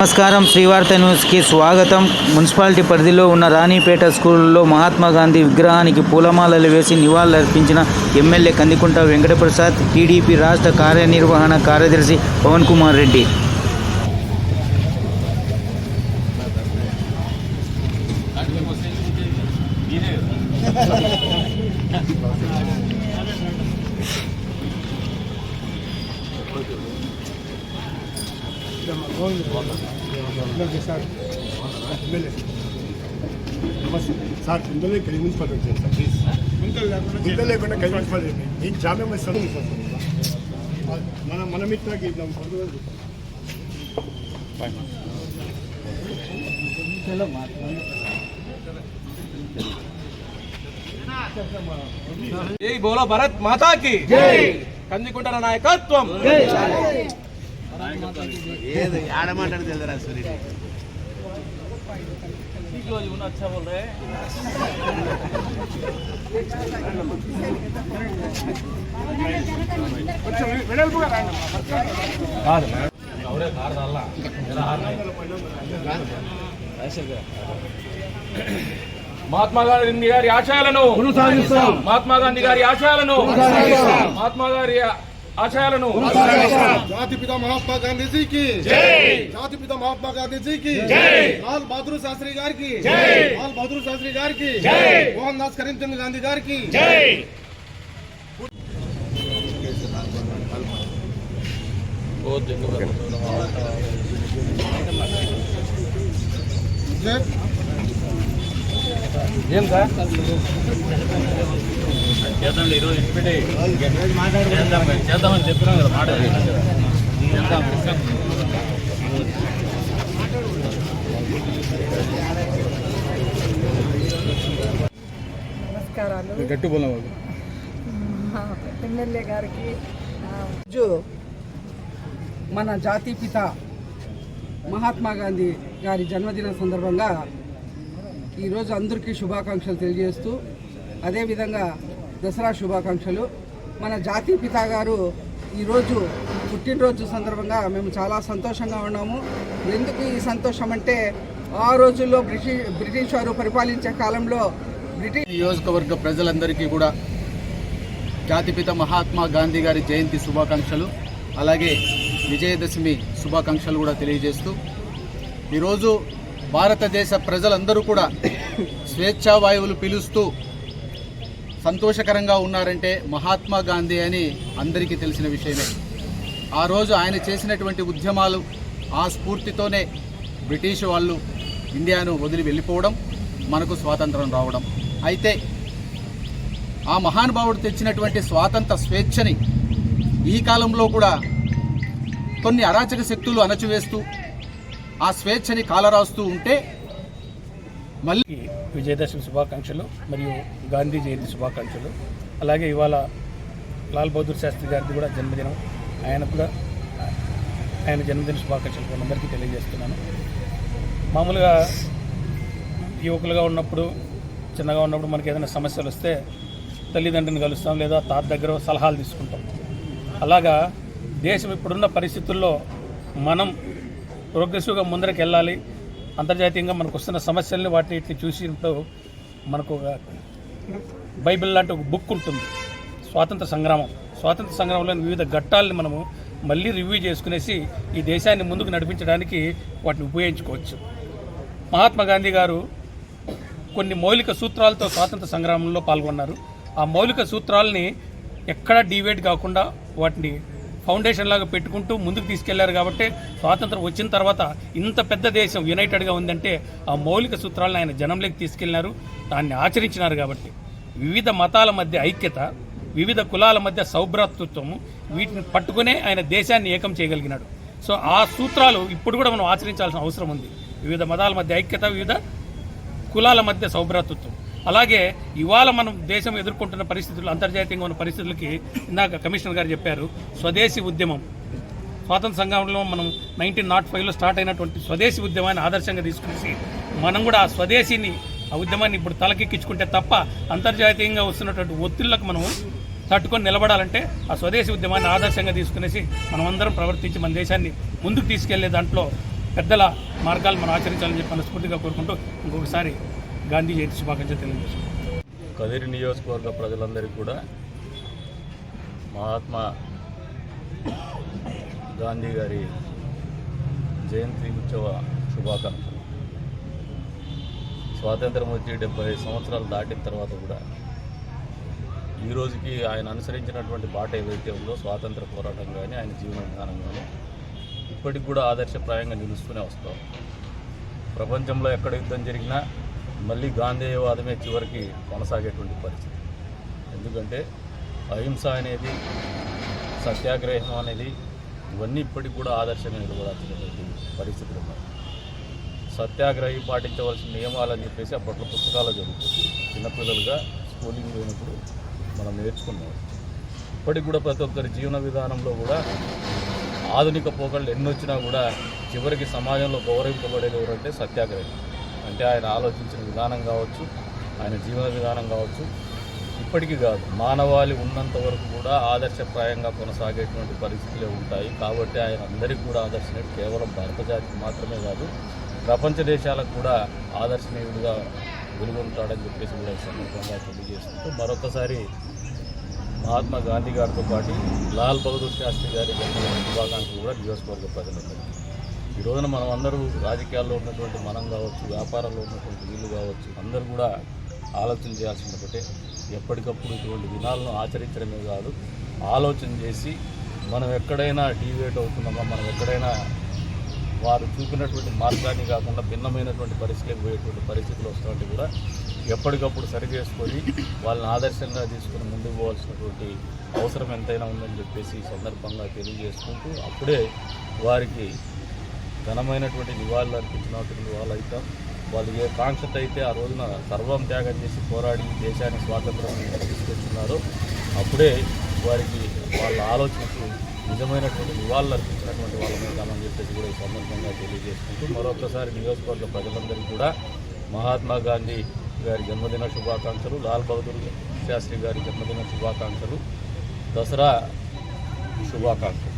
నమస్కారం. శ్రీవార్త న్యూస్కి స్వాగతం. మున్సిపాలిటీ పరిధిలో ఉన్న రాణిపేట స్కూల్లో మహాత్మా గాంధీ విగ్రహానికి పూలమాలలు వేసి నివాళులర్పించిన ఎమ్మెల్యే కందికుంట వెంకటప్రసాద్ టీడీపీ రాష్ట్ర కార్యనిర్వహణ కార్యదర్శి పవన్ కుమార్ రెడ్డి. నమస్తే. సార్ గుంతలే కలిగి మున్సిపల్ సార్ ప్లీజ్. గుంతలు లేకుండా కలిగి మున్సిపల్ నేను జామ్యా సార్ మన మన మిత్రకి ఇద్దాం జై బోలో భరత్ మాతా కి జై. కందికుంటల నాయకత్వం. మహాత్మా గాంధీ గారి ఆశయాలను మహాత్మా గాంధీ గారి ఆశయాలను మహాత్మా గారి ఆశయాలను జాతిపిత మహాత్మా గాంధీజీకి జాతిపిత మహాత్మా గాంధీజీకి లాల్ బహదూర్ శాస్త్రి గారికి లాల్ బహదూర్ శాస్త్రి గారికి మోహన్ దాస్ కరీంచంద్ గాంధీ గారికి ఏం సార్ చేద్దామని చెప్పినాం కదా మాట. నమస్కారాలు. గట్టు ఎమ్మెల్యే గారికి మన జాతీపిత మహాత్మా గాంధీ గారి జన్మదిన సందర్భంగా ఈరోజు అందరికీ శుభాకాంక్షలు తెలియజేస్తూ అదేవిధంగా దసరా శుభాకాంక్షలు. మన జాతీపిత గారు ఈరోజు పుట్టినరోజు సందర్భంగా మేము చాలా సంతోషంగా ఉన్నాము. ఎందుకు ఈ సంతోషం అంటే ఆ రోజుల్లో బ్రిటిష్ బ్రిటిష్ వారు పరిపాలించే కాలంలో బ్రిటిష్ నియోజకవర్గ ప్రజలందరికీ కూడా జాతిపిత మహాత్మా గాంధీ గారి జయంతి శుభాకాంక్షలు అలాగే విజయదశమి శుభాకాంక్షలు కూడా తెలియజేస్తూ ఈరోజు భారతదేశ ప్రజలందరూ కూడా స్వేచ్ఛా వాయువులు సంతోషకరంగా ఉన్నారంటే మహాత్మా గాంధీ అని అందరికీ తెలిసిన విషయమే. ఆ రోజు ఆయన చేసినటువంటి ఉద్యమాలు ఆ స్ఫూర్తితోనే బ్రిటిష్ వాళ్ళు ఇండియాను వదిలి వెళ్ళిపోవడం మనకు స్వాతంత్రం రావడం. అయితే ఆ మహానుభావుడు తెచ్చినటువంటి స్వాతంత్ర స్వేచ్ఛని ఈ కాలంలో కూడా కొన్ని అరాచక శక్తులు అణచివేస్తూ ఆ స్వేచ్ఛని కాలరాస్తూ ఉంటే మళ్ళీ విజయదశమి శుభాకాంక్షలు మరియు గాంధీ జయంతి శుభాకాంక్షలు. అలాగే ఇవాళ లాల్ బహదూర్ శాస్త్రి గారిది కూడా జన్మదినం. ఆయన కూడా ఆయన జన్మదిన శుభాకాంక్షలు అందరికీ తెలియజేస్తున్నాను. మామూలుగా యువకులుగా ఉన్నప్పుడు చిన్నగా ఉన్నప్పుడు మనకి ఏదైనా సమస్యలు వస్తే తల్లిదండ్రులను కలుస్తాం లేదా తాత దగ్గర సలహాలు తీసుకుంటాం. అలాగా దేశం ఇప్పుడున్న పరిస్థితుల్లో మనం ప్రోగ్రెసివ్గా ముందరికి వెళ్ళాలి అంతర్జాతీయంగా మనకు వస్తున్న సమస్యల్ని వాటిని చూసినప్పుడు మనకు ఒక బైబిల్ లాంటి ఒక బుక్ ఉంటుంది. స్వాతంత్ర సంగ్రామం. స్వాతంత్ర సంగ్రామంలోని వివిధ ఘట్టాలని మనము మళ్ళీ రివ్యూ చేసుకునేసి ఈ దేశాన్ని ముందుకు నడిపించడానికి వాటిని ఉపయోగించుకోవచ్చు. మహాత్మా గాంధీ గారు కొన్ని మౌలిక సూత్రాలతో స్వాతంత్ర సంగ్రామంలో పాల్గొన్నారు. ఆ మౌలిక సూత్రాలని ఎక్కడా డివేట్ కాకుండా వాటిని ఫౌండేషన్ లాగా పెట్టుకుంటూ ముందుకు తీసుకెళ్ళారు కాబట్టి స్వాతంత్రం వచ్చిన తర్వాత ఇంత పెద్ద దేశం యునైటెడ్గా ఉందంటే ఆ మౌలిక సూత్రాలను ఆయన జనంలోకి తీసుకెళ్ళినారు దాన్ని ఆచరించినారు కాబట్టి వివిధ మతాల మధ్య ఐక్యత వివిధ కులాల మధ్య సౌభ్రాతృత్వము వీటిని పట్టుకునే ఆయన దేశాన్ని ఏకం చేయగలిగినాడు. సో ఆ సూత్రాలు ఇప్పుడు కూడా మనం ఆచరించాల్సిన అవసరం ఉంది. వివిధ మతాల మధ్య ఐక్యత వివిధ కులాల మధ్య సౌభ్రాతృత్వం. అలాగే ఇవాళ మనం దేశం ఎదుర్కొంటున్న పరిస్థితులు అంతర్జాతీయంగా ఉన్న పరిస్థితులకి ఇందాక కమిషనర్ గారు చెప్పారు స్వదేశీ ఉద్యమం. స్వాతంత్ర సంఘంలో మనం నైన్టీన్ నాట్ ఫైవ్లో స్టార్ట్ అయినటువంటి స్వదేశీ ఉద్యమాన్ని ఆదర్శంగా తీసుకునేసి మనం కూడా ఆ స్వదేశీని ఆ ఉద్యమాన్ని ఇప్పుడు తలకెక్కించుకుంటే తప్ప అంతర్జాతీయంగా వస్తున్నటువంటి ఒత్తిళ్ళకు మనం తట్టుకొని నిలబడాలంటే ఆ స్వదేశీ ఉద్యమాన్ని ఆదర్శంగా తీసుకునేసి మనం అందరం ప్రవర్తించి మన దేశాన్ని ముందుకు తీసుకెళ్ళే దాంట్లో పెద్దల మార్గాలు మనం ఆచరించాలని చెప్పి మనస్ఫూర్తిగా కోరుకుంటూ ఇంకొకసారి గాంధీ జయంతి శుభాకాంక్షలు తెలియజేస్తున్నాం. కదిరి నియోజకవర్గ ప్రజలందరికీ కూడా మహాత్మా గాంధీ గారి జయంతి ఉత్సవ శుభాకాంక్షలు. స్వాతంత్రం వచ్చి డెబ్బై సంవత్సరాలు దాటిన తర్వాత కూడా ఈ రోజుకి ఆయన అనుసరించినటువంటి బాట ఏదైతే ఉందో స్వాతంత్ర పోరాటం కానీ ఆయన జీవన విధానం కానీ ఇప్పటికి కూడా ఆదర్శప్రాయంగా నిలుస్తూనే వస్తాం. ప్రపంచంలో ఎక్కడ యుద్ధం జరిగినా మళ్ళీ గాంధేయవాదమే చివరికి కొనసాగేటువంటి పరిస్థితి. ఎందుకంటే అహింస అనేది సత్యాగ్రహం అనేది ఇవన్నీ ఇప్పటికి కూడా ఆదర్శంగా నిలబడాల్సినటువంటి పరిస్థితులు ఉన్నాయి. సత్యాగ్రహి పాటించవలసిన నియమాలు అని చెప్పేసి అప్పట్లో పుస్తకాలు జరుగుతుంది. చిన్నపిల్లలుగా స్కూలింగ్ పోయినప్పుడు మనం నేర్చుకున్నాం. ఇప్పటికి కూడా ప్రతి ఒక్కరి జీవన విధానంలో కూడా ఆధునిక పోకళ్ళు ఎన్నొచ్చినా కూడా చివరికి సమాజంలో గౌరవింపబడేది ఎవరంటే సత్యాగ్రహి. అంటే ఆయన ఆలోచించిన విధానం కావచ్చు ఆయన జీవన విధానం కావచ్చు ఇప్పటికీ కాదు. మానవాళి ఉన్నంత వరకు కూడా ఆదర్శప్రాయంగా కొనసాగేటువంటి పరిస్థితులే ఉంటాయి. కాబట్టి ఆయన అందరికీ కూడా ఆదర్శనీయుడు కేవలం భారత జాతికి మాత్రమే కాదు ప్రపంచ దేశాలకు కూడా ఆదర్శనీయుడిగా వెలుగొంటాడని చెప్పేసి కూడా ఈ సందర్భంగా తెలియజేస్తుంటూ మరొకసారి మహాత్మా గాంధీ గారితో పాటు లాల్ బహదూర్ శాస్త్రి గారి విభాగానికి కూడా నియోజకవర్గ ప్రజలందరికీ. ఈ రోజున మనం అందరూ రాజకీయాల్లో ఉన్నటువంటి మనం కావచ్చు వ్యాపారాల్లో ఉన్నటువంటి వీళ్ళు కావచ్చు అందరూ కూడా ఆలోచన చేయాల్సింది ఒకటే. ఎప్పటికప్పుడు ఇటువంటి దినాలను ఆచరించడమే కాదు ఆలోచన చేసి మనం ఎక్కడైనా డీవేట్ అవుతున్నామా మనం ఎక్కడైనా వారు చూపినటువంటి మార్గాన్ని కాకుండా భిన్నమైనటువంటి పరిస్థితులకు పోయేటువంటి పరిస్థితులు వస్తుంటే కూడా ఎప్పటికప్పుడు సరి చేసుకొని వాళ్ళని ఆదర్శంగా తీసుకుని ముందుకు పోవాల్సినటువంటి అవసరం ఎంతైనా ఉందని చెప్పేసి ఈ సందర్భంగా తెలియజేసుకుంటూ అప్పుడే వారికి ఘనమైనటువంటి నివాళులు అర్పించినటువంటి వాళ్ళు అవుతాం వాళ్ళు ఏ కాంక్షత అయితే ఆ రోజున సర్వం త్యాగం చేసి పోరాడి దేశానికి స్వాతంత్రం తీసుకొచ్చున్నారో అప్పుడే వారికి వాళ్ళ ఆలోచనకు నిజమైనటువంటి నివాళులు అర్పించినటువంటి వాళ్ళమే కామని చెప్పేసి కూడా ఈ సందర్భంగా తెలియజేసుకుంటూ మరొకసారి నియోజకవర్గ ప్రజలందరికీ కూడా మహాత్మా గాంధీ గారి జన్మదిన శుభాకాంక్షలు లాల్ బహదూర్ శాస్త్రి గారి జన్మదిన శుభాకాంక్షలు దసరా శుభాకాంక్షలు.